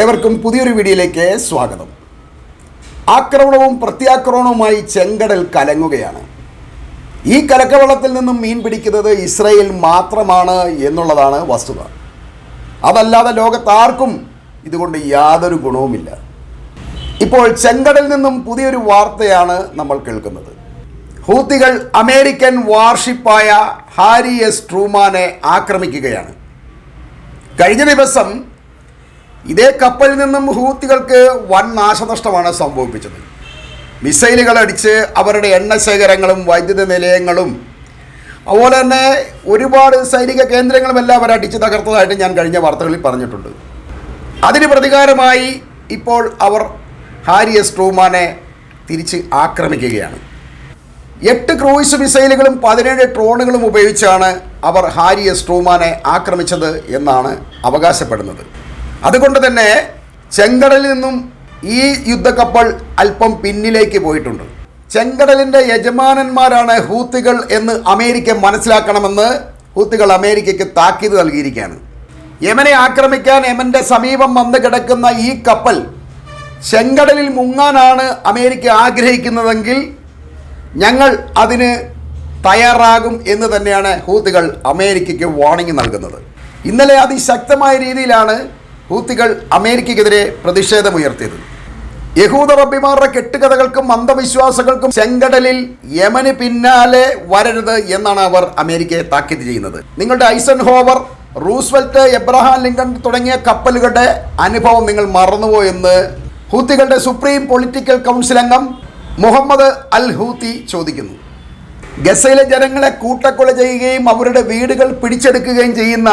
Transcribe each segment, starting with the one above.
ഏവർക്കും പുതിയൊരു വീഡിയോയിലേക്ക് സ്വാഗതം. ആക്രമണവും പ്രത്യാക്രമണവുമായി ചെങ്കടൽ കലങ്ങുകയാണ്. ഈ കലക്കവെള്ളത്തിൽ നിന്നും മീൻ പിടിക്കുന്നത് ഇസ്രയേൽ മാത്രമാണ് എന്നുള്ളതാണ് വസ്തുത. അതല്ലാതെ ലോകത്താർക്കും ഇതുകൊണ്ട് യാതൊരു ഗുണവുമില്ല. ഇപ്പോൾ ചെങ്കടലിൽ നിന്നും പുതിയൊരു വാർത്തയാണ് നമ്മൾ കേൾക്കുന്നത്. ഹൂത്തികൾ അമേരിക്കൻ വാർഷിപ്പായ ഹാരി എസ് ട്രൂമാനെ ആക്രമിക്കുകയാണ്. കഴിഞ്ഞ ദിവസം ഇതേ കപ്പലിൽ നിന്നും ഹൂത്തികൾക്ക് വൻ നാശനഷ്ടമാണ് സംഭവിപ്പിച്ചത്. മിസൈലുകൾ അടിച്ച് അവരുടെ എണ്ണ ശേഖരങ്ങളും വൈദ്യുത നിലയങ്ങളും അതുപോലെ തന്നെ ഒരുപാട് സൈനിക കേന്ദ്രങ്ങളും എല്ലാം അവർ അടിച്ച് തകർത്തതായിട്ട് ഞാൻ കഴിഞ്ഞ വാർത്തകളിൽ പറഞ്ഞിട്ടുണ്ട്. അതിന് പ്രതികാരമായി ഇപ്പോൾ അവർ ഹാരി എസ് ട്രൂമാനെ തിരിച്ച് ആക്രമിക്കുകയാണ്. എട്ട് ക്രൂയിസ് മിസൈലുകളും പതിനേഴ് ഡ്രോണുകളും ഉപയോഗിച്ചാണ് അവർ ഹാരി എസ് ട്രൂമാനെ ആക്രമിച്ചത് എന്നാണ് അവകാശപ്പെടുന്നത്. അതുകൊണ്ട് തന്നെ ചെങ്കടലിൽ നിന്നും ഈ യുദ്ധക്കപ്പൽ അല്പം പിന്നിലേക്ക് പോയിട്ടുണ്ട്. ചെങ്കടലിന്റെ യജമാനന്മാരാണ് ഹൂത്തികൾ എന്ന് അമേരിക്ക മനസ്സിലാക്കണമെന്ന് ഹൂത്തികൾ അമേരിക്കയ്ക്ക് താക്കീത് നൽകിയിരിക്കുകയാണ്. യമനെ ആക്രമിക്കാൻ യമന്റെ സമീപം വന്ന് കിടക്കുന്ന ഈ കപ്പൽ ചെങ്കടലിൽ മുങ്ങാനാണ് അമേരിക്ക ആഗ്രഹിക്കുന്നതെങ്കിൽ ഞങ്ങൾ അതിന് തയ്യാറാകും എന്ന് തന്നെയാണ് ഹൂത്തുകൾ അമേരിക്കയ്ക്ക് വാർണിംഗ് നൽകുന്നത്. ഇന്നലെ അതിശക്തമായ രീതിയിലാണ് ഹൂത്തികൾ അമേരിക്കയ്ക്കെതിരെ പ്രതിഷേധമുയർത്തിയത്. യഹൂദ റബ്ബിമാരുടെ കെട്ടുകഥകൾക്കും അന്ധവിശ്വാസങ്ങൾക്കും ചെങ്കടലിൽ യമന് പിന്നാലെ വരരുത് എന്നാണ് അവർ അമേരിക്കയെ താക്കീത് ചെയ്യുന്നത്. നിങ്ങളുടെ ഐസൻ ഹോവർ റൂസ്വെൽറ്റ് എബ്രഹാം ലിങ്കൺ തുടങ്ങിയ കപ്പലുകളുടെ അനുഭവം നിങ്ങൾ മറന്നുപോയെന്ന് ഹൂത്തികളുടെ സുപ്രീം പൊളിറ്റിക്കൽ കൗൺസിൽ അംഗം മുഹമ്മദ് അൽ ഹൂത്തി ചോദിക്കുന്നു. ഗസയിലെ ജനങ്ങളെ കൂട്ടക്കൊല ചെയ്യുകയും അവരുടെ വീടുകൾ പിടിച്ചെടുക്കുകയും ചെയ്യുന്ന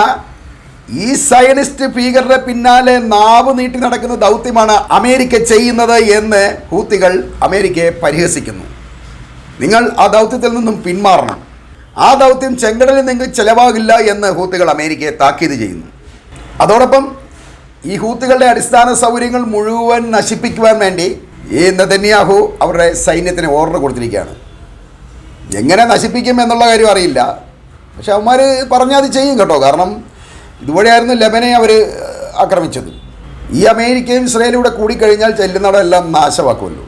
ഈ സയനിസ്റ്റ് ഭീകരരുടെ പിന്നാലെ നാവ് നീട്ടി നടക്കുന്ന ദൗത്യമാണ് അമേരിക്ക ചെയ്യുന്നത് എന്ന് ഹൂത്തികൾ അമേരിക്കയെ പരിഹസിക്കുന്നു. നിങ്ങൾ ആ ദൗത്യത്തിൽ നിന്നും പിന്മാറണം. ആ ദൗത്യം ചെങ്കടലിൽ നിങ്ങൾ ചെലവാകില്ല എന്ന് ഹൂത്തികൾ അമേരിക്കയെ താക്കീത് ചെയ്യുന്നു. അതോടൊപ്പം ഈ ഹൂത്തികളുടെ അടിസ്ഥാന സൗകര്യങ്ങൾ മുഴുവൻ നശിപ്പിക്കുവാൻ വേണ്ടി ഈ നദന്യാഹു അവരുടെ സൈന്യത്തിന് ഓർഡർ കൊടുത്തിരിക്കുകയാണ്. എങ്ങനെ നശിപ്പിക്കും എന്നുള്ള കാര്യം അറിയില്ല. പക്ഷെ അവന്മാർ പറഞ്ഞാൽ അത് ചെയ്യും കേട്ടോ. കാരണം ഇതുവഴിയായിരുന്നു ലെബനെ അവർ ആക്രമിച്ചത്. ഈ അമേരിക്കയും ഇസ്രയേലും കൂടെ കൂടിക്കഴിഞ്ഞാൽ ചെല്ലുന്നിടമെല്ലാം നാശമാക്കുമല്ലോ.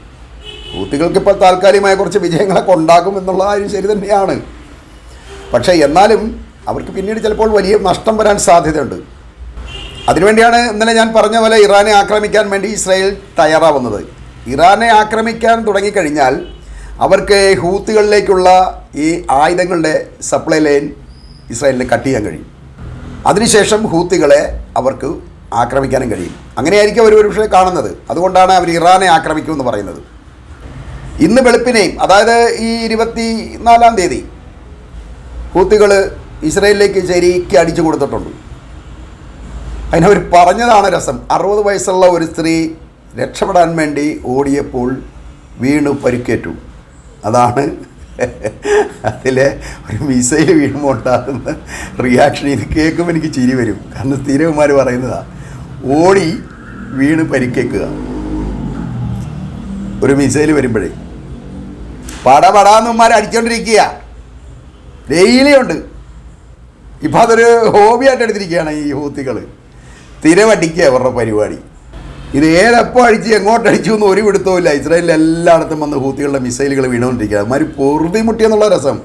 ഹൂത്തികൾക്ക് ഇപ്പോൾ താൽക്കാലികമായ കുറച്ച് വിജയങ്ങളൊക്കെ ഉണ്ടാകും എന്നുള്ള കാര്യം ശരി തന്നെയാണ്. പക്ഷേ എന്നാലും അവർക്ക് പിന്നീട് ചിലപ്പോൾ വലിയ നഷ്ടം വരാൻ സാധ്യതയുണ്ട്. അതിനുവേണ്ടിയാണ് ഇന്നലെ ഞാൻ പറഞ്ഞ പോലെ ഇറാനെ ആക്രമിക്കാൻ വേണ്ടി ഇസ്രായേൽ തയ്യാറാവുന്നത്. ഇറാനെ ആക്രമിക്കാൻ തുടങ്ങിക്കഴിഞ്ഞാൽ അവർക്ക് ഹൂത്തുകളിലേക്കുള്ള ഈ ആയുധങ്ങളുടെ സപ്ലൈ ലൈൻ ഇസ്രായേലിന് കട്ട് ചെയ്യാൻ കഴിയും. അതിനുശേഷം ഹൂത്തികളെ അവർക്ക് ആക്രമിക്കാനും കഴിയും. അങ്ങനെയായിരിക്കും അവർ ഒരുപക്ഷെ കാണുന്നത്. അതുകൊണ്ടാണ് അവർ ഇറാനെ ആക്രമിക്കുമെന്ന് പറയുന്നത്. ഇന്ന് വെളുപ്പിനെയും അതായത് ഈ ഇരുപത്തി നാലാം തീയതി ഹൂത്തികൾ ഇസ്രയേലിലേക്ക് ശരിക്ക് അടിച്ചു കൊടുത്തിട്ടുണ്ട്. അതിനവർ പറഞ്ഞതാണ് രസം. അറുപത് വയസ്സുള്ള ഒരു സ്ത്രീ രക്ഷപ്പെടാൻ വേണ്ടി ഓടിയപ്പോൾ വീണ് പരിക്കേറ്റു. അതാണ് അതിലെ ഒരു മിസൈൽ വീഴുമ്പോൾ ഉണ്ടാകുന്ന റിയാക്ഷൻ ഇത് കേൾക്കുമ്പോൾ എനിക്ക് ചിരി വരും. കാരണം സ്ഥിരകുമാർ പറയുന്നതാ ഓടി വീണ് പരിക്കേക്കുക. ഒരു മിസൈൽ വരുമ്പോഴേ. പട പടാന്നുമാർ അടിച്ചോണ്ടിരിക്കുക ഡെയിലി ഉണ്ട്. ഇപ്പം അതൊരു ഹോബിയായിട്ട് എടുത്തിരിക്കുകയാണ് ഈ ഹൂത്തികൾ സ്ഥിരമടിക്കുക അവരുടെ പരിപാടി. ഇത് ഏതെപ്പോൾ അടിച്ച് എങ്ങോട്ട് അടിച്ചു എന്ന് ഒരു പിടുത്തവുമില്ല ഇസ്രായേലിൽ എല്ലായിടത്തും വന്ന് ഹൂത്തികളുടെ മിസൈലുകൾ വീണുകൊണ്ടിരിക്കുക അതുമാതിരി പൊറുതി മുട്ടിയെന്നുള്ള രസം.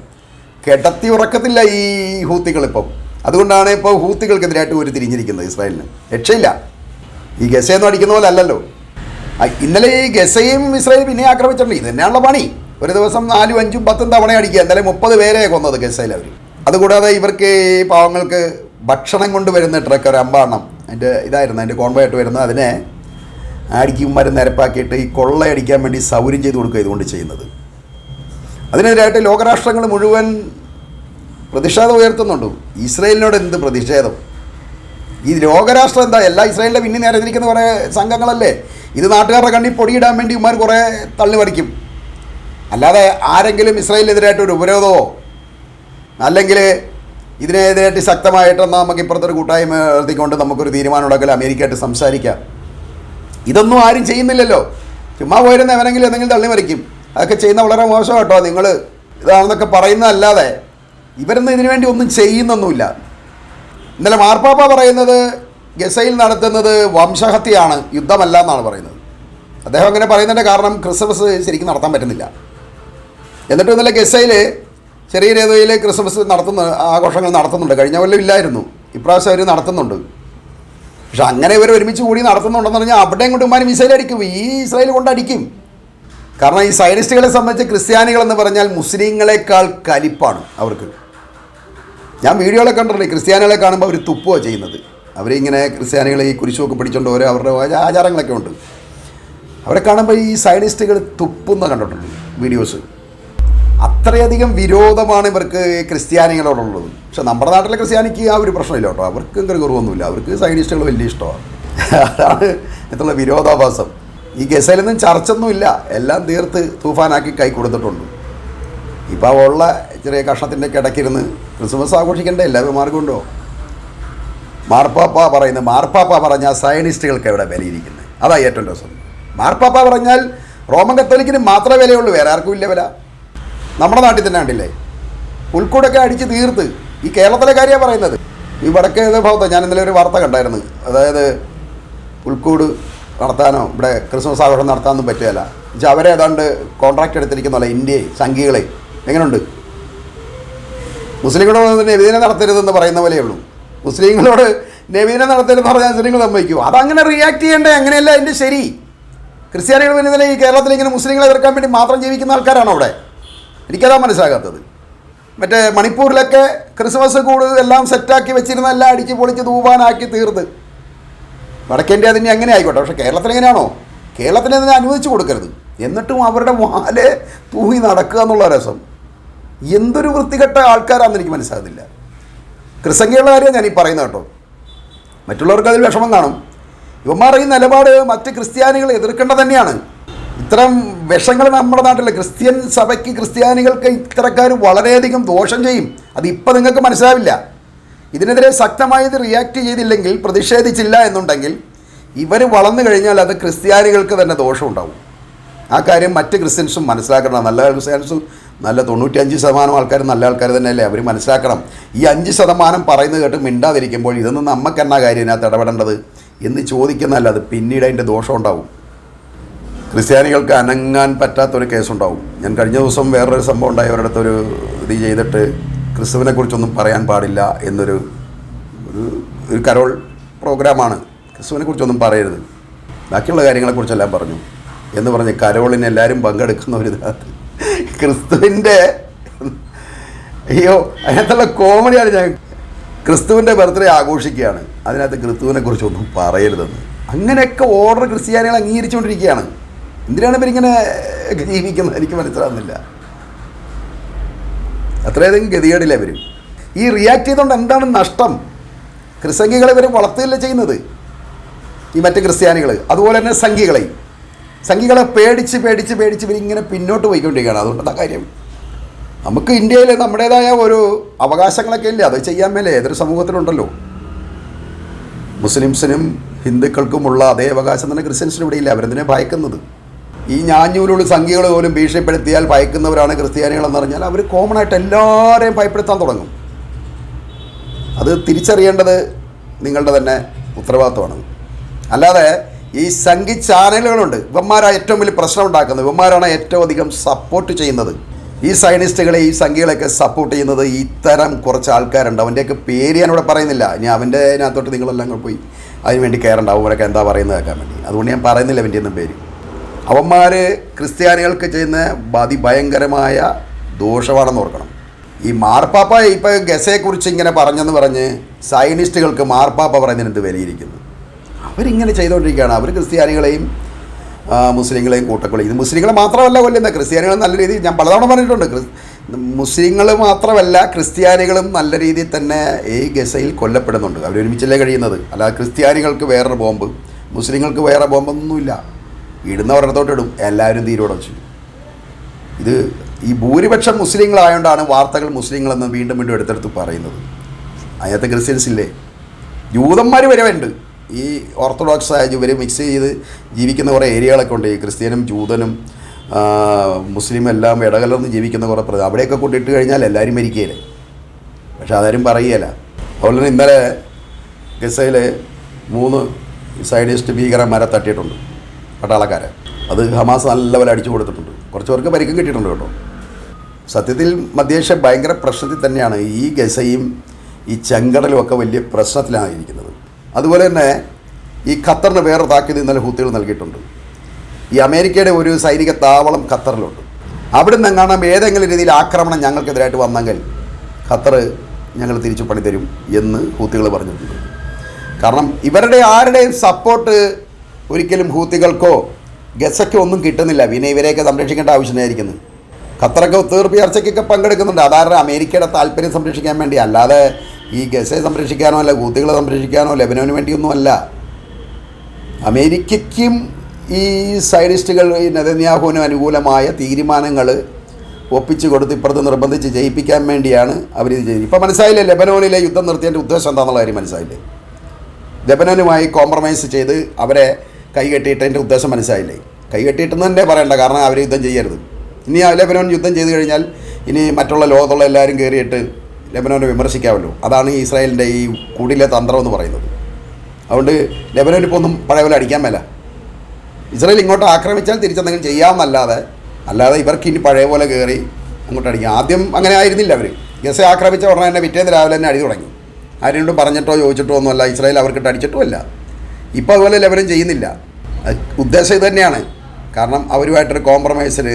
കിടത്തി ഉറക്കത്തില്ല ഈ ഹൂത്തികൾ ഇപ്പം. അതുകൊണ്ടാണ് ഇപ്പോൾ ഹൂത്തികൾക്കെതിരായിട്ട് ഒരു തിരിഞ്ഞിരിക്കുന്നത് ഇസ്രായേലിന്. രക്ഷയില്ല. ഈ ഗസയെന്ന് അടിക്കുന്ന പോലെ അല്ലല്ലോ. ഇന്നലെ ഈ ഗസയും ഇസ്രായേൽ പിന്നെ ആക്രമിച്ചിട്ടുണ്ട്. ഇത് പണി. ഒരു ദിവസം നാലും അഞ്ചും പത്തും തവണ അടിക്കുക. എന്തായാലും മുപ്പത് പേരെ കൊന്നത് ഗസയിൽ അവർ അതുകൂടാതെ ഇവർക്ക് ഈ പാവങ്ങൾക്ക് ഭക്ഷണം കൊണ്ടുവരുന്ന ട്രക്ക് ഒരു അമ്പാണം. അതിന്റെ ഇതായിരുന്നു. അതിന്റെ കോൺവോയായിട്ട് വരുന്നത്. അതിനെ അടിക്കുമാരും നിരപ്പാക്കിയിട്ട് ഈ കൊള്ളയടിക്കാൻ വേണ്ടി സൗകര്യം ചെയ്ത് കൊടുക്കുക ഇതുകൊണ്ട് ചെയ്യുന്നത്. അതിനെതിരായിട്ട് ലോകരാഷ്ട്രങ്ങൾ മുഴുവൻ പ്രതിഷേധം ഉയർത്തുന്നുണ്ട്. ഇസ്രയേലിനോട് എന്ത് പ്രതിഷേധം? ഈ ലോകരാഷ്ട്രം എന്താ? എല്ലാ ഇസ്രായേലിന്റെ പിന്നിൽ നിരന്നിരിക്കുന്ന കുറേ സംഘങ്ങളല്ലേ? ഇത് നാട്ടുകാരുടെ കണ്ണി പൊടിയിടാൻ വേണ്ടി ഇമാർ കുറേ തള്ളി പറിക്കും അല്ലാതെ ആരെങ്കിലും ഇസ്രായേലിനെതിരായിട്ട് ഒരു ഉപരോധമോ? അല്ലെങ്കിൽ ഇതിനെതിരായിട്ട് ശക്തമായിട്ട് എന്നാൽ നമുക്ക് ഇപ്പുറത്തൊരു കൂട്ടായ്മ നടത്തിക്കൊണ്ട് നമുക്കൊരു തീരുമാനം ഉണ്ടാക്കൽ അമേരിക്കയായിട്ട് സംസാരിക്കാം. ഇതൊന്നും ആരും ചെയ്യുന്നില്ലല്ലോ. ചുമ്മാ പോയിരുന്ന എവനെങ്കിലും എന്തെങ്കിലും തള്ളി മറിക്കും. അതൊക്കെ ചെയ്യുന്ന വളരെ മോശം കേട്ടോ നിങ്ങൾ ഇതാണെന്നൊക്കെ പറയുന്നതല്ലാതെ ഇവരൊന്നും ഇതിനു വേണ്ടി ഒന്നും ചെയ്യുന്നൊന്നുമില്ല. ഇന്നലെ മാർപ്പാപ്പ പറയുന്നത് ഗസയിൽ നടത്തുന്നത് വംശഹത്യയാണ് യുദ്ധമല്ല എന്നാണ് പറയുന്നത്. അദ്ദേഹം അങ്ങനെ പറയുന്നതിന്റെ കാരണം ക്രിസ്മസ് ശരിക്കും നടത്താൻ പറ്റുന്നില്ല. എന്നിട്ട് ഇന്നലെ ഗസയിൽ ചെറിയ രീതിയിൽ ക്രിസ്മസ് നടത്തുന്ന ആഘോഷങ്ങൾ നടത്തുന്നുണ്ട്. കഴിഞ്ഞ കൊല്ലം ഇല്ലായിരുന്നു. ഇപ്രാവശ്യം അവർ നടത്തുന്നുണ്ട്. പക്ഷെ അങ്ങനെ ഇവർ ഒരുമിച്ച് കൂടി നടത്തുന്നുണ്ടെന്ന് പറഞ്ഞാൽ അവിടെ കൊണ്ട് ഉമ്മാനും മിസൈൽ അടിക്കും. ഈ ഇസ്രായേൽ കൊണ്ട് അടിക്കും. കാരണം ഈ സയനിസ്റ്റുകളെ സംബന്ധിച്ച് ക്രിസ്ത്യാനികളെന്ന് പറഞ്ഞാൽ മുസ്ലിങ്ങളെക്കാൾ കലിപ്പാണ് അവർക്ക്. ഞാൻ വീഡിയോകളെ കണ്ടിട്ടില്ല ക്രിസ്ത്യാനികളെ കാണുമ്പോൾ അവർ തുപ്പുകയാണ് ചെയ്യുന്നത്. അവരിങ്ങനെ ക്രിസ്ത്യാനികളെ ഈ കുരിശുമൊക്കെ പിടിച്ചുകൊണ്ട് ഓരോ അവരുടെ ആചാരങ്ങളൊക്കെ ഉണ്ട്. അവരെ കാണുമ്പോൾ ഈ സയനിസ്റ്റുകൾ തുപ്പുന്ന കണ്ടിട്ടുണ്ട്. വീഡിയോസ്. അത്രയധികം വിരോധമാണ് ഇവർക്ക് ക്രിസ്ത്യാനികളോടുള്ളത്. പക്ഷെ നമ്മുടെ നാട്ടിലെ ക്രിസ്ത്യാനിക്ക് ആ ഒരു പ്രശ്നമില്ല കേട്ടോ. അവർക്ക് എന്തൊരു കുറവൊന്നുമില്ല. അവർക്ക് സൈനിസ്റ്റുകൾ വലിയ ഇഷ്ടമാണ്. അതാണ് ഇത്ര വിരോധാഭാസം. ഈ ഗസയിലൊന്നും ചർച്ചൊന്നുമില്ല എല്ലാം തീർത്ത് തൂഫാനാക്കി കൈ കൊടുത്തിട്ടുണ്ട്. ഇപ്പോൾ ഉള്ള ചെറിയ കഷ്ണത്തിന്റെ കിടക്കിരുന്ന് ക്രിസ്മസ് ആഘോഷിക്കേണ്ട എല്ലാവരും മാർഗമുണ്ടോ മാർപ്പാപ്പ പറയുന്നത് മാർപ്പാപ്പ പറഞ്ഞാൽ സയനിസ്റ്റുകൾക്ക് എവിടെ വിലയിരിക്കുന്നത്? അതാണ് ഏറ്റവും രസം. മാർപ്പാപ്പ പറഞ്ഞാൽ റോമൻ കത്തോലിക്കിന് മാത്രമേ വിലയുള്ളൂ. വേറെ ആർക്കും ഇല്ല വില. നമ്മുടെ നാട്ടിൽ തന്നെ കണ്ടില്ലേ? പുൽക്കൂടൊക്കെ അടിച്ച് തീർത്ത് ഈ കേരളത്തിലെ കാര്യമാണ് പറയുന്നത്. ഈ വടക്കേ ഭാഗത്ത് ഞാൻ ഇന്നലെ ഒരു വാർത്ത കണ്ടായിരുന്നു. അതായത് പുൽക്കൂട് നടത്താനോ ഇവിടെ ക്രിസ്മസ് ആഘോഷം നടത്താനൊന്നും പറ്റുകയില്ല. പക്ഷെ അവരെ ഏതാണ്ട് കോൺട്രാക്ട് എടുത്തിരിക്കുന്നല്ലോ ഇന്ത്യയെ സംഘികളെ എങ്ങനെയുണ്ട്? മുസ്ലിങ്ങളോട് നബീദിനെ നടത്തരുതെന്ന് പറയുന്ന പോലെയേ ഉള്ളൂ. മുസ്ലിങ്ങളോട് നബീദിനെ നടത്തരുതെന്ന് പറഞ്ഞാൽ മുസ്ലിങ്ങൾ സമ്മതിക്കും. അതങ്ങനെ റിയാക്ട് ചെയ്യേണ്ടേ? അങ്ങനെയല്ല അതിന്റെ ശരി. ക്രിസ്ത്യാനികൾ പിന്നെ ഈ കേരളത്തിൽ ഇങ്ങനെ മുസ്ലിങ്ങളെ എതിർക്കാൻ വേണ്ടി മാത്രം ജീവിക്കുന്ന ആൾക്കാരാണോ അവിടെ? എനിക്കതാ മനസ്സിലാകാത്തത്. മറ്റേ മണിപ്പൂരിലൊക്കെ ക്രിസ്മസ് കൂട് എല്ലാം സെറ്റാക്കി വെച്ചിരുന്ന എല്ലാം അടിച്ച് പൊളിച്ച് തൂവാനാക്കി തീർത്ത് വടക്കേന്റെ അതിന് അങ്ങനെ ആയിക്കോട്ടെ. പക്ഷേ കേരളത്തിൽ എങ്ങനെയാണോ? കേരളത്തിന് അതിനെ അനുവദിച്ചു കൊടുക്കരുത്. എന്നിട്ടും അവരുടെ വാൽ തൂങ്ങി നടക്കുക എന്നുള്ള രസം. എന്തൊരു വൃത്തികെട്ട ആൾക്കാരാണെന്ന് എനിക്ക് മനസ്സിലാകുന്നില്ല. ക്രിസംഖ്യയുള്ള കാര്യം ഞാൻ ഈ പറയുന്നത് കേട്ടോ. മറ്റുള്ളവർക്ക് അതിൽ വിഷമം കാണും. ഇവന്മാർ ഈ നിലപാട് മറ്റ് ക്രിസ്ത്യാനികൾ എതിർക്കേണ്ടത് തന്നെയാണ്. ഇത്തരം വിഷങ്ങൾ നമ്മുടെ നാട്ടിൽ ക്രിസ്ത്യൻ സഭയ്ക്ക് ക്രിസ്ത്യാനികൾക്ക് ഇത്തരക്കാർ വളരെയധികം ദോഷം ചെയ്യും. അത് ഇപ്പം നിങ്ങൾക്ക് മനസ്സിലാവില്ല. ഇതിനെതിരെ ശക്തമായത് റിയാക്ട് ചെയ്തില്ലെങ്കിൽ പ്രതിഷേധിച്ചില്ല എന്നുണ്ടെങ്കിൽ ഇവർ വളർന്നു കഴിഞ്ഞാൽ അത് ക്രിസ്ത്യാനികൾക്ക് തന്നെ ദോഷമുണ്ടാവും ആ കാര്യം മറ്റ് ക്രിസ്ത്യൻസും മനസ്സിലാക്കണം. നല്ല ക്രിസ്ത്യൻസും നല്ല തൊണ്ണൂറ്റിയഞ്ച് ശതമാനം ആൾക്കാർ നല്ല ആൾക്കാർ തന്നെയല്ലേ? അവർ മനസ്സിലാക്കണം. ഈ അഞ്ച് ശതമാനം പറയുന്നത് കേട്ട് മിണ്ടാതിരിക്കുമ്പോൾ ഇതൊന്നും നമുക്ക് എന്നാ കാര്യം ഇതിനകത്ത് ഇടപെടേണ്ടത് എന്ന് ചോദിക്കുന്നതല്ല അത് പിന്നീട് അതിന്റെ ദോഷം ഉണ്ടാവും. ക്രിസ്ത്യാനികൾക്ക് അനങ്ങാൻ പറ്റാത്തൊരു കേസുണ്ടാവും. ഞാൻ കഴിഞ്ഞ ദിവസം വേറൊരു സംഭവം ഉണ്ടായി. അവരുടെ അടുത്തൊരു ഇത് ചെയ്തിട്ട് ക്രിസ്തുവിനെ കുറിച്ചൊന്നും പറയാൻ പാടില്ല എന്നൊരു ഒരു ഒരു കരോൾ പ്രോഗ്രാമാണ്. ക്രിസ്തുവിനെ കുറിച്ചൊന്നും പറയരുത്. ബാക്കിയുള്ള കാര്യങ്ങളെക്കുറിച്ചെല്ലാം പറഞ്ഞു. എന്ന് പറഞ്ഞ് കരോളിന് എല്ലാവരും പങ്കെടുക്കുന്ന ഒരു ഇതിനകത്ത് ക്രിസ്തുവിന്റെ അയ്യോ അതിനകത്തുള്ള കോമഡിയാണ് ഞാൻ ക്രിസ്തുവിന്റെ ബർത്ത്ഡേ ആഘോഷിക്കുകയാണ്. അതിനകത്ത് ക്രിസ്തുവിനെ കുറിച്ചൊന്നും പറയരുതെന്ന്. അങ്ങനെയൊക്കെ ഓർഡർ ക്രിസ്ത്യാനികൾ അംഗീകരിച്ചുകൊണ്ടിരിക്കുകയാണ്. എന്തിനാണ് ഇവരിങ്ങനെ ജീവിക്കുന്നത്? എനിക്ക് മനസ്സിലാവുന്നില്ല. അത്രയധികം ഗതികേടില്ല ഇവർ ഈ റിയാക്ട് ചെയ്തുകൊണ്ട് എന്താണ് നഷ്ടം? ക്രിസംഖികളെ ഇവർ വളർത്തുകയല്ല ചെയ്യുന്നത്? ഈ മറ്റ് ക്രിസ്ത്യാനികൾ അതുപോലെ തന്നെ സംഘികളെ സംഘികളെ പേടിച്ച് പേടിച്ച് പേടിച്ച് ഇവരിങ്ങനെ പിന്നോട്ട് പോയിക്കൊണ്ടിരിക്കുകയാണ്. അതുകൊണ്ടാണ് കാര്യം. നമുക്ക് ഇന്ത്യയിൽ നമ്മുടേതായ ഒരു അവകാശങ്ങളൊക്കെ ഇല്ലേ? അത് ചെയ്യാൻ മേലെ ഏതൊരു സമൂഹത്തിലുണ്ടല്ലോ. മുസ്ലിംസിനും ഹിന്ദുക്കൾക്കുമുള്ള അതേ അവകാശം തന്നെ ക്രിസ്ത്യൻസിനും ഇവിടെ ഇല്ല. അവരെന്തിനെ ഭയക്കുന്നത്? ഈ ഞാഞ്ഞൂലുള്ള സംഖ്യകൾ പോലും ഭീഷണിപ്പെടുത്തിയാൽ ഭയക്കുന്നവരാണ് ക്രിസ്ത്യാനികളെന്ന് പറഞ്ഞാൽ അവർ കോമൺ ആയിട്ട് എല്ലാവരെയും ഭയപ്പെടുത്താൻ തുടങ്ങും. അത് തിരിച്ചറിയേണ്ടത് നിങ്ങളുടെ തന്നെ ഉത്തരവാദിത്വമാണ്. അല്ലാതെ ഈ സംഘി ചാനലുകളുണ്ട്. ഇവന്മാരാണ് ഏറ്റവും വലിയ പ്രശ്നം ഉണ്ടാക്കുന്നത്. ഇവന്മാരാണ് ഏറ്റവും അധികം സപ്പോർട്ട് ചെയ്യുന്നത്. ഈ സൈനിസ്റ്റുകളെ ഈ സംഖ്യകളെയൊക്കെ സപ്പോർട്ട് ചെയ്യുന്നത് ഇത്തരം കുറച്ച് ആൾക്കാരുണ്ട്. അവന്റെയൊക്കെ പേര് ഞാനിവിടെ പറയുന്നില്ല. ഇനി അവന്റെ അതിനകത്തോട്ട് നിങ്ങളെല്ലാം പോയി അതിന് വേണ്ടി അവരൊക്കെ എന്താ പറയുന്നത് കേൾക്കാൻ വേണ്ടി. അതുകൊണ്ട് ഞാൻ പറയുന്നില്ല അവന്റെ ഒന്നും പേര്. അവന്മാർ ക്രിസ്ത്യാനികൾക്ക് ചെയ്യുന്ന അതിഭയങ്കരമായ ദോഷമാണെന്ന് ഓർക്കണം. ഈ മാർപ്പാപ്പ ഇപ്പോൾ ഗസയെക്കുറിച്ച് ഇങ്ങനെ പറഞ്ഞെന്ന് പറഞ്ഞ് സയനിസ്റ്റുകൾക്ക് മാർപ്പാപ്പ പറയുന്നതിന് എന്ത് വിലയിരിക്കുന്നു? അവരിങ്ങനെ ചെയ്തുകൊണ്ടിരിക്കുകയാണ് അവർ ക്രിസ്ത്യാനികളെയും മുസ്ലിങ്ങളെയും ഇത് മുസ്ലിങ്ങളെ മാത്രമല്ല കൊല്ലുന്നത്. ക്രിസ്ത്യാനികൾ നല്ല രീതിയിൽ ഞാൻ പലതവണ പറഞ്ഞിട്ടുണ്ട്. മുസ്ലിങ്ങൾ മാത്രമല്ല ക്രിസ്ത്യാനികളും നല്ല രീതിയിൽ തന്നെ ഈ ഗസയിൽ കൊല്ലപ്പെടുന്നുണ്ട്. അവരൊരുമിച്ചല്ലേ കഴിയുന്നത്? അല്ലാതെ ക്രിസ്ത്യാനികൾക്ക് വേറൊരു ബോംബ് മുസ്ലിങ്ങൾക്ക് വേറെ ബോംബൊന്നുമില്ല. ഇടുന്നവരുടെ ഇടും. എല്ലാവരും തീരുടച്ചു ഇത് ഈ ഭൂരിപക്ഷം മുസ്ലിങ്ങളായതുകൊണ്ടാണ് വാർത്തകൾ മുസ്ലിങ്ങളെന്ന് വീണ്ടും വീണ്ടും എടുത്തെടുത്ത് പറയുന്നത്. അതിനകത്ത് ക്രിസ്ത്യൻസ് ഇല്ലേ? ജൂതന്മാർ വരെ ഉണ്ട്. ഈ ഓർത്തഡോക്സ് ആയ ഇവർ മിക്സ് ചെയ്ത് ജീവിക്കുന്ന കുറേ ഏരിയകളൊക്കെ ഉണ്ട്. ഈ ക്രിസ്ത്യനും ജൂതനും മുസ്ലിം എല്ലാം ഇടകലർന്ന് ജീവിക്കുന്ന കുറേ പ്രദേശം അവിടെയൊക്കെ കൊണ്ടിട്ട് കഴിഞ്ഞാൽ എല്ലാവരും മരിക്കുകയില്ലേ? പക്ഷെ അതാരും പറയുകയില്ല. അതുപോലെ തന്നെ ഇന്നലെ ഗസയിൽ മൂന്ന് സൈഡിസ്റ്റ് ഭീകരന്മാരെ തട്ടിയിട്ടുണ്ട്. പട്ടാളക്കാരെ. അത് ഹമാസ് നല്ല പോലെ അടിച്ചു കൊടുത്തിട്ടുണ്ട്. കുറച്ച് പേർക്ക് പരിക്കും കിട്ടിയിട്ടുണ്ട് കേട്ടോ. സത്യത്തിൽ മധ്യേഷ്യ ഭയങ്കര പ്രശ്നത്തിൽ തന്നെയാണ് ഈ ഗസയും ഈ ചെങ്കടലും ഒക്കെ വലിയ പ്രശ്നത്തിലാണ് ഇരിക്കുന്നത്. അതുപോലെ തന്നെ ഈ ഖത്തറിന് വേറെ താക്കീത് ഇന്നലെ ഹൂത്തികൾ നൽകിയിട്ടുണ്ട്. ഈ അമേരിക്കയുടെ ഒരു സൈനിക താവളം ഖത്തറിലുണ്ട്. അവിടെ നിന്ന് കാണാം ഏതെങ്കിലും രീതിയിൽ ആക്രമണം ഞങ്ങൾക്കെതിരായിട്ട് വന്നെങ്കിൽ ഖത്തർ ഞങ്ങൾ തിരിച്ചു പണിതരും എന്ന് ഹൂത്തികൾ പറഞ്ഞിട്ടുണ്ട്. കാരണം ഇവരുടെ ആരുടെയും സപ്പോർട്ട് ഒരിക്കലും ഹൂത്തികൾക്കോ ഗസക്കോ ഒന്നും കിട്ടുന്നില്ല. പിന്നെ ഇവരെയൊക്കെ സംരക്ഷിക്കേണ്ട ആവശ്യമായിരിക്കുന്നത് ഖത്തറൊക്കെ ഒത്തുതീർപ്പ് ചർച്ചയ്ക്കൊക്കെ പങ്കെടുക്കുന്നുണ്ട്. അതാരുടെ അമേരിക്കയുടെ താല്പര്യം സംരക്ഷിക്കാൻ വേണ്ടി. അല്ലാതെ ഈ ഗസയെ സംരക്ഷിക്കാനോ അല്ല ഹൂത്തികളെ സംരക്ഷിക്കാനോ ലെബനോന് വേണ്ടിയൊന്നുമല്ല അമേരിക്കയ്ക്കും ഈ സൈഡിസ്റ്റുകൾ ഈ നെതന്യാഹുവിനും അനുകൂലമായ തീരുമാനങ്ങൾ ഒപ്പിച്ചു കൊടുത്ത് ഇപ്പുറത്ത് നിർബന്ധിച്ച് ജയിപ്പിക്കാൻ വേണ്ടിയാണ് അവരിത് ചെയ്യുന്നത്. ഇപ്പം മനസ്സിലായില്ലേ ലെബനോനിലെ യുദ്ധം നിർത്തിയതിന്റെ ഉദ്ദേശം എന്താണെന്നുള്ള കാര്യം മനസ്സിലായില്ലേ? ലെബനോനുമായി കോംപ്രമൈസ് ചെയ്ത് അവരെ കൈകെട്ടിയിട്ടതിന്റെ ഉദ്ദേശം മനസ്സിലായില്ലേ? കൈകെട്ടിയിട്ടെന്ന് തന്നെ പറയണ്ട കാരണം അവർ യുദ്ധം ചെയ്യരുത്. ഇനി ലെബനോൻ യുദ്ധം ചെയ്ത് കഴിഞ്ഞാൽ ഇനി മറ്റുള്ള ലോകത്തുള്ള എല്ലാവരും കയറിയിട്ട് ലെബനോനെ വിമർശിക്കാമല്ലോ. അതാണ് ഈ ഇസ്രായേലിന്റെ ഈ കുടിലെ തന്ത്രം എന്ന് പറയുന്നത്. അതുകൊണ്ട് ലെബനോൻ ഇപ്പോൾ ഒന്നും പഴയ പോലെ അടിക്കാൻ മേല. ഇസ്രായേൽ ഇങ്ങോട്ട് ആക്രമിച്ചാൽ തിരിച്ചെന്തെങ്കിലും ചെയ്യാമെന്നല്ലാതെ അല്ലാതെ ഇവർക്ക് ഇനി പഴയ പോലെ കയറി അങ്ങോട്ട് അടിക്കാം. ആദ്യം അങ്ങനെ ആയിരുന്നില്ല അവർ ഗസ ആക്രമിച്ച ഉടനെ തന്നെ പിറ്റേന്ന് രാവിലെ തന്നെ അടി തുടങ്ങി. ആരോടും പറഞ്ഞിട്ടോ ചോദിച്ചിട്ടോ ഒന്നുമല്ല ഇസ്രായേൽ അവർക്കിട്ട് അടിച്ചിട്ടുമല്ല ഇപ്പോൾ അതുപോലെ ലെബനൻ ചെയ്യുന്നില്ല. ഉദ്ദേശം ഇത് തന്നെയാണ്. കാരണം അവരുമായിട്ടൊരു കോംപ്രമൈസിന്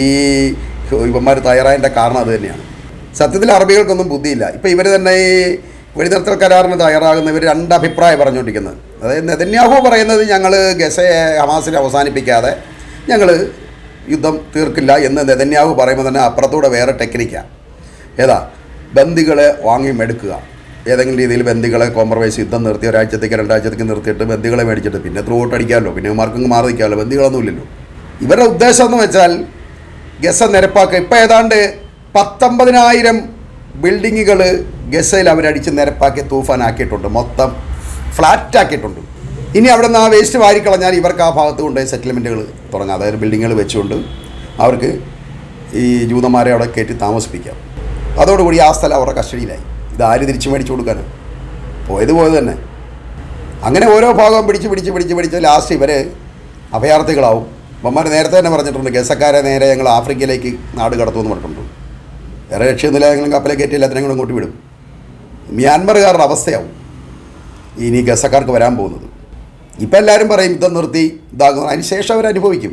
ഈ ഇവന്മാർ തയ്യാറായതിന്റെ കാരണം അത് തന്നെയാണ്. സത്യത്തിൽ അറബികൾക്കൊന്നും ബുദ്ധിയില്ല. ഇപ്പോൾ ഇവർ തന്നെ ഈ വെടിനിർത്തൽ കരാറിന് തയ്യാറാകുന്നവർ രണ്ട് അഭിപ്രായം പറഞ്ഞുകൊണ്ടിരിക്കുന്നത്. അതായത് നെതന്യാഹു പറയുന്നത് ഞങ്ങൾ ഗസയെ ഹമാസിനെ അവസാനിപ്പിക്കാതെ ഞങ്ങൾ യുദ്ധം തീർക്കില്ല എന്ന് നെതന്യാഹു പറയുമ്പോൾ തന്നെ അപ്പുറത്തൂടെ വേറെ ടെക്നിക്കാണ് ഏതാ? ബന്ദികളെ വാങ്ങി മെടുക്കുക ഏതെങ്കിലും രീതിയിൽ ബന്ധികളെ കോംപ്രമൈസ് യുദ്ധം നിർത്തി ഒരാഴ്ചത്തേക്ക് രണ്ടാഴ്ചത്തേക്ക് നിർത്തിയിട്ട് ബന്ധികളെ മേടിച്ചിട്ട് പിന്നെ ത്രൂ ഔട്ട് അടിക്കാമല്ലോ. പിന്നെ മാർക്കും മാറി നിൽക്കാമല്ലോ. ബന്ദികളൊന്നും ഇല്ലല്ലോ ഇവരുടെ ഉദ്ദേശം എന്ന് വെച്ചാൽ ഗസ നിരപ്പാക്കുക. ഇപ്പം ഏതാണ്ട് പത്തൊമ്പതിനായിരം ബിൽഡിങ്ങുകൾ ഗസയിൽ അവരടിച്ച് നിരപ്പാക്കി തൂഫാനാക്കിയിട്ടുണ്ട്. മൊത്തം ഫ്ലാറ്റ് ആക്കിയിട്ടുണ്ട് ഇനി അവിടെ നിന്ന് ആ വേസ്റ്റ് വാരിക്കളഞ്ഞാൽ ഇവർക്ക് ആ ഭാഗത്ത് കൊണ്ടുപോയി സെറ്റിൽമെന്റുകൾ തുടങ്ങാം. അതായത് ബിൽഡിങ്ങുകൾ വെച്ചുകൊണ്ട് അവർക്ക് ഈ ജൂതന്മാരെ അവിടെ കയറ്റി താമസിപ്പിക്കാം. അതോടുകൂടി ആ സ്ഥലം അവരുടെ കസ്റ്റഡിയിലായി. ആര് തിരിച്ചു മേടിച്ചു കൊടുക്കാനും പോയത് പോയത് തന്നെ. അങ്ങനെ ഓരോ ഭാഗവും പിടിച്ച് പിടിച്ച് പിടിച്ച് പിടിച്ച് ലാസ്റ്റ് ഇവർ അഭയാർത്ഥികളാവും. അമ്മമാർ നേരത്തെ തന്നെ പറഞ്ഞിട്ടുണ്ട് ഗസക്കാരെ നേരെ ഞങ്ങൾ ആഫ്രിക്കയിലേക്ക് നാട് കടത്തുമെന്ന് പറഞ്ഞിട്ടുണ്ട്. വേറെ രക്ഷയൊന്നുമില്ല ഞങ്ങൾ കപ്പലെ കയറ്റി എല്ലാത്തിനും കൂടെ ഇങ്ങോട്ട് വിടും. മ്യാൻമറുകാരുടെ അവസ്ഥയാവും ഇനി ഗസക്കാർക്ക് വരാൻ പോകുന്നത്. ഇപ്പം എല്ലാവരും പറയും യുദ്ധം നിർത്തി ഇതാകുന്നു അതിന് ശേഷം അവർ അനുഭവിക്കും.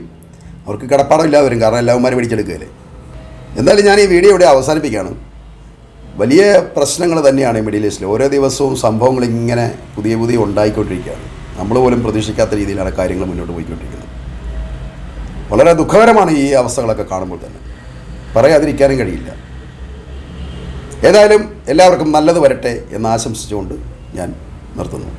അവർക്ക് കിടപ്പാടമില്ലാതെ വരും കാരണം എല്ലാവന്മാരും പിടിച്ചെടുക്കുകയല്ലേ എന്തായാലും ഞാൻ ഈ വീഡിയോ ഇവിടെ അവസാനിപ്പിക്കുകയാണ്. വലിയ പ്രശ്നങ്ങൾ തന്നെയാണ് ഈ മിഡിൽ ഈസ്റ്റിൽ. ഓരോ ദിവസവും സംഭവങ്ങൾ ഇങ്ങനെ പുതിയ പുതിയ ഉണ്ടായിക്കൊണ്ടിരിക്കുകയാണ്. നമ്മൾ പോലും പ്രതീക്ഷിക്കാത്ത രീതിയിലാണ് കാര്യങ്ങൾ മുന്നോട്ട് പോയിക്കൊണ്ടിരിക്കുന്നത്. വളരെ ദുഃഖകരമാണ് ഈ അവസ്ഥകളൊക്കെ കാണുമ്പോൾ തന്നെ. പറയാതിരിക്കാനും കഴിയില്ല. ഏതായാലും എല്ലാവർക്കും നല്ലത് വരട്ടെ എന്ന് ആശംസിച്ചുകൊണ്ട് ഞാൻ നിർത്തുന്നു.